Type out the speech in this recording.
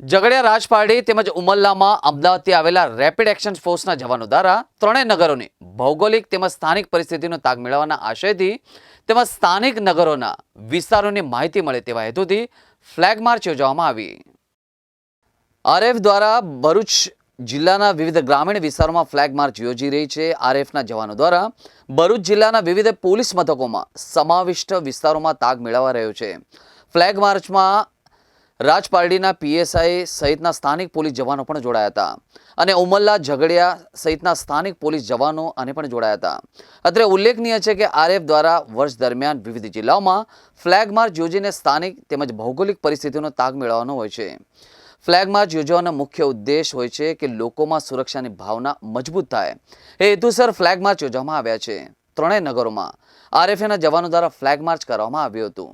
ઝઘડિયા રાજપારડી તેમજ ઉમલ્લામાં અમદાવાદથી આવેલા રેપિડ એક્શન ફોર્સના જવાનો દ્વારા ત્રણેય નગરોની ભૌગોલિક તેમજ સ્થાનિક પરિસ્થિતિનો તાગ મેળવવાના આશયથી તેમજ સ્થાનિક નગરોના વિસ્તારોની માહિતી મળે તેવા હેતુથી ફ્લેગ માર્ચ યોજવામાં આવી. આરએફ દ્વારા ભરૂચ જિલ્લાના વિવિધ ગ્રામીણ વિસ્તારોમાં ફ્લેગ માર્ચ યોજી રહી છે. આરએફના જવાનો દ્વારા ભરૂચ જિલ્લાના વિવિધ પોલીસ મથકોમાં સમાવિષ્ટ વિસ્તારોમાં તાગ મેળવવા રહ્યો છે. ફ્લેગ માર્ચમાં રાજપારડીના પીએસઆઈ સહિતના સ્થાનિક પોલીસ જવાનો પણ જોડાયા હતા. અને ઉમલ્લા ઝઘડિયા સહિતના સ્થાનિક પોલીસ જવાનો અને પણ જોડાયા હતા. અત્રે ઉલ્લેખનીય છે કે આરએફ દ્વારા વર્ષ દરમિયાન વિવિધ જિલ્લાઓમાં ફ્લેગ માર્ચ યોજીને સ્થાનિક તેમજ ભૌગોલિક પરિસ્થિતિનો તાગ મેળવવાનો હોય છે. ફ્લેગ માર્ચ યોજવાનો મુખ્ય ઉદ્દેશ હોય છે કે લોકોમાં સુરક્ષાની ભાવના મજબૂત થાય. એ હેતુસર ફ્લેગ માર્ચ યોજવામાં આવ્યા છે. ત્રણેય નગરોમાં આરએફએના જવાનો દ્વારા ફ્લેગ માર્ચ કરવામાં આવ્યું હતું.